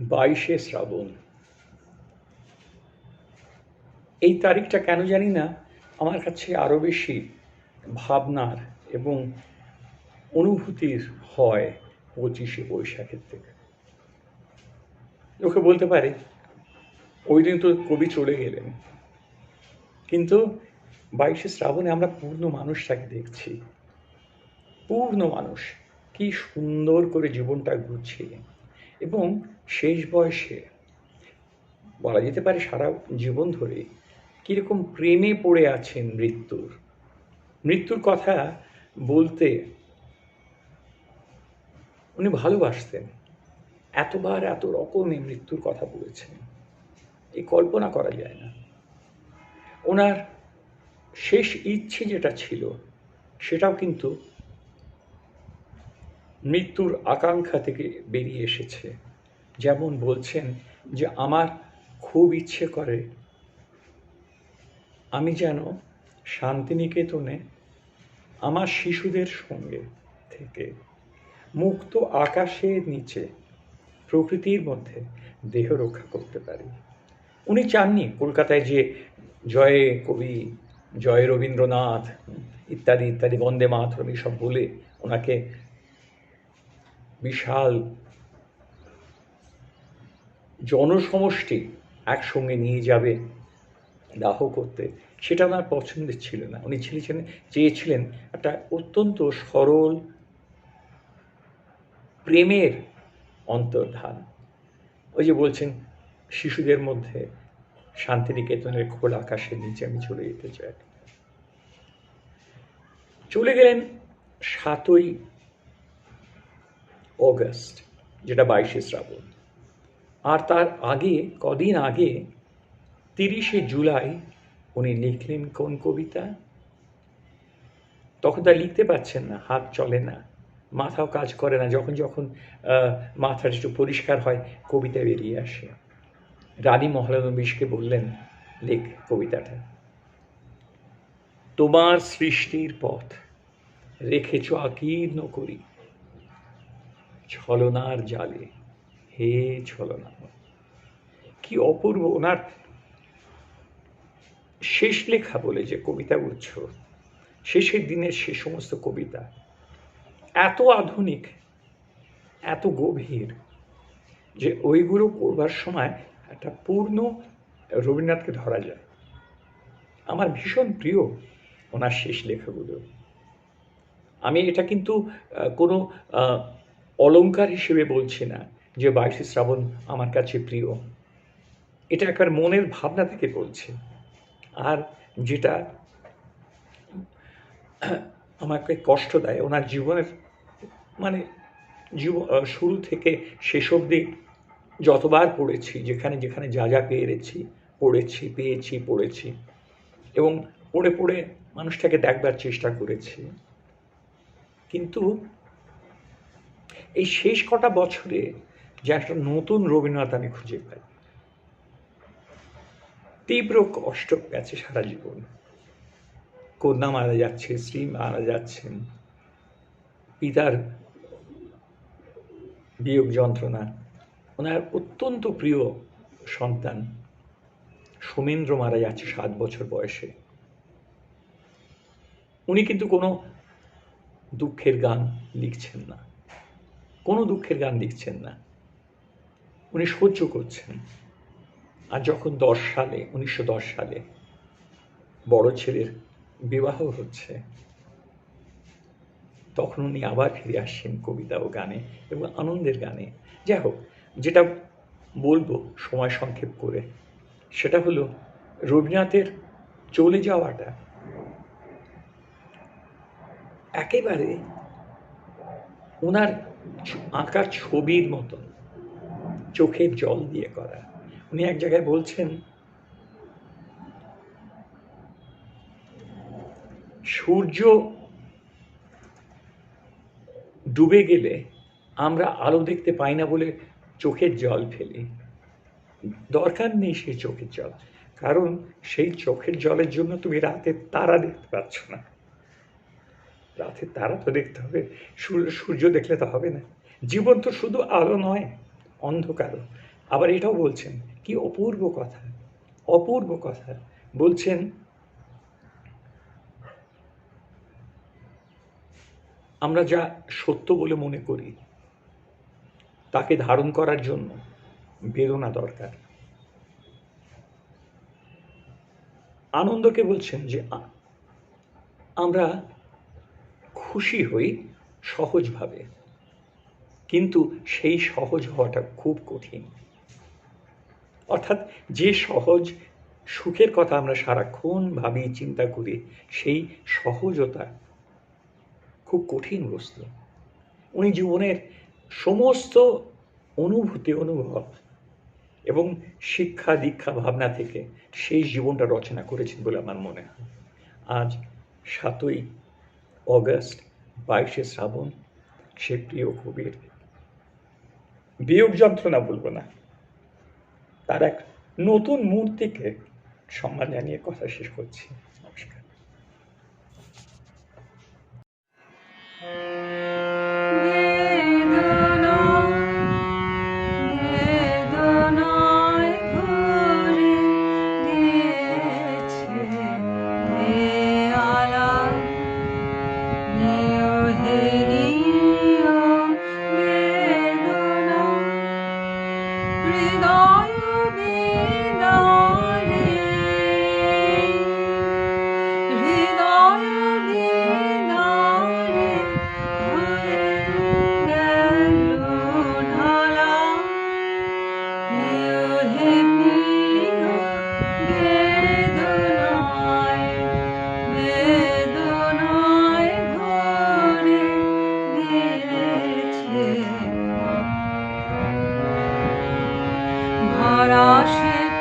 বাইশে শ্রাবণ। এই তারিখটা কেন জানি না, আমার কাছে আরও বেশি ভাবনার এবং অনুভূতির হয় পঁচিশে বৈশাখের থেকে। লোকে বলতে পারে, ওই দিন তো কবি চলে গেলেন। কিন্তু বাইশে শ্রাবণে আমরা পূর্ণ মানুষটাকে দেখছি। পূর্ণ মানুষ, কি সুন্দর করে জীবনটা গুছিয়ে। এবং শেষ বয়সে বলা যেতে পারে সারা জীবন ধরে কীরকম প্রেমে পড়ে আছেন মৃত্যুর। মৃত্যুর কথা বলতে উনি ভালোবাসতেন। এতবার এত রকমই মৃত্যুর কথা বলেছেন। এই কল্পনা করা যায় না। ওনার শেষ ইচ্ছে যেটা ছিল, সেটাও কিন্তু মৃত্যুর আকাঙ্ক্ষা থেকে বেরিয়ে এসেছে। যেমন বলছেন যে, আমার খুব ইচ্ছে করে আমি যেন শান্তিনিকেতনে আমার শিশুদের সঙ্গে থেকে মুক্ত আকাশের নিচে প্রকৃতির মধ্যে দেহ রক্ষা করতে পারি। উনি চাননি কলকাতায় যে, জয় কবি, জয় রবীন্দ্রনাথ, ইত্যাদি ইত্যাদি, বন্দে মাতরম সব বলে ওনাকে বিশাল জনসমষ্টি একসঙ্গে নিয়ে যাবে দাহ করতে, সেটা ওনার পছন্দের ছিল না। উনি ছিলেন, চেয়েছিলেন একটা অত্যন্ত সরল প্রেমের অন্তর্ধান। ওই যে বলছেন, শিশুদের মধ্যে শান্তিনিকেতনের খোলা আকাশের নিচে আমি চলে যেতে চাই। চলে গেলেন সাতই অগস্ট যেটা বাইশে শ্রাবণ। আর তার আগে, কদিন আগে, তিরিশে জুলাই উনি লিখলেন কোন কবিতা? তখন তার লিখতে পারছেন না, হাত চলে না, মাথাও কাজ করে না, যখন যখন মাথাটা একটু পরিষ্কার হয়, কবিতা বেরিয়ে আসে। রানী মহলানবিশকে বললেন, লেখ কবিতাটা। তোমার সৃষ্টির পথ রেখেছ আকীর্ণ করি। ছলনার জালে। হে ছলনা। কি অপূর্ব ওনার শেষ লেখা বলে যে কবিতা উচ্ছ শেষের দিনের সে সমস্ত কবিতা। এত আধুনিক, এত গভীর যে ওইগুলো পড়বার সময় একটা পূর্ণ রবীন্দ্রনাথকে ধরা যায়। আমার ভীষণ প্রিয় ওনার শেষ লেখাগুলো। আমি এটা কিন্তু কোনো অলঙ্কার হিসেবে বলছি না যে বাইশে শ্রাবণ আমার কাছে প্রিয়। এটা একবার মনের ভাবনা থেকে বলছে। আর যেটা আমাকে কষ্ট দেয়, ওনার জীবনের মানে জীব শুরু থেকে শেষ অবধি যতবার পড়েছি, যেখানে যেখানে যা যা পেয়েছি পড়েছি পেয়েছি, পড়েছি এবং পড়ে পড়ে মানুষটাকে দেখবার চেষ্টা করেছি। কিন্তু এই শেষ কটা বছরে যে একটা নতুন রবীন্দ্রনাথ আমি খুঁজে পাই। তীব্র কষ্ট গেছে সারা জীবন। কন্যা মারা যাচ্ছে, স্ত্রী মারা যাচ্ছেন। পিতার বিয়োগ যন্ত্রণা। ওনার অত্যন্ত প্রিয় সন্তান সোমেন্দ্র মারা যাচ্ছে সাত বছর বয়সে। উনি কিন্তু কোনো দুঃখের গান লিখছেন না। কোনো দুঃখের গান লিখছেন না। উনি সহ্য করছেন। আর যখন দশ সালে, উনিশশো দশ সালে বড় ছেলের বিবাহ হচ্ছে, তখন উনি আবার ফিরে আসছেন কবিতা ও গানে এবং আনন্দের গানে। যাই হোক, যেটা বলব সময় সংক্ষেপ করে, সেটা হলো রবীন্দ্রনাথের চলে যাওয়াটা। একেবারে ওনার আঁকার ছবির মতন চোখের জল দিয়ে করা। উনি এক জায়গায় বলছেন, সূর্য ডুবে গেলে আমরা আলো দেখতে পাই না বলে চোখের জল ফেলি। দরকার নেই সেই চোখের জল, কারণ সেই চোখের জলের জন্য তুমি রাতের তারা দেখতে পাচ্ছ না। রাতের তারা তো দেখতে হবে। সূর্য দেখলে তো হবে না। জীবন তো শুধু আলো নয়, অন্ধকারও। আবার এটাও বলছেন, কি অপূর্ব কথা অপূর্ব কথা। বলছেন, আমরা যা সত্য বলে মনে করি, তাকে ধারণ করার জন্য বেদনা দরকার। আনন্দকে বলছেন যে আমরা খুশি হই সহজভাবে। কিন্তু সেই সহজ হওয়াটা খুব কঠিন। অর্থাৎ যে সহজ সুখের কথা আমরা সারাক্ষণ ভাবি, চিন্তা করি, সেই সহজতা খুব কঠিন বস্তু। উনি জীবনের সমস্ত অনুভূতি, অনুভব এবং শিক্ষা, দীক্ষা, ভাবনা থেকে সেই জীবনটা রচনা করেছেন বলে আমার মনে হয়। আজ সাতই অগস্ট, বাইশে শ্রাবণ সে প্রিয় কবির। বিয়োগ যন্ত্রণা বলব না। তার এক নতুন মূর্তিকে সম্মান জানিয়ে কথা শেষ করছি। নমস্কার। ভরা সে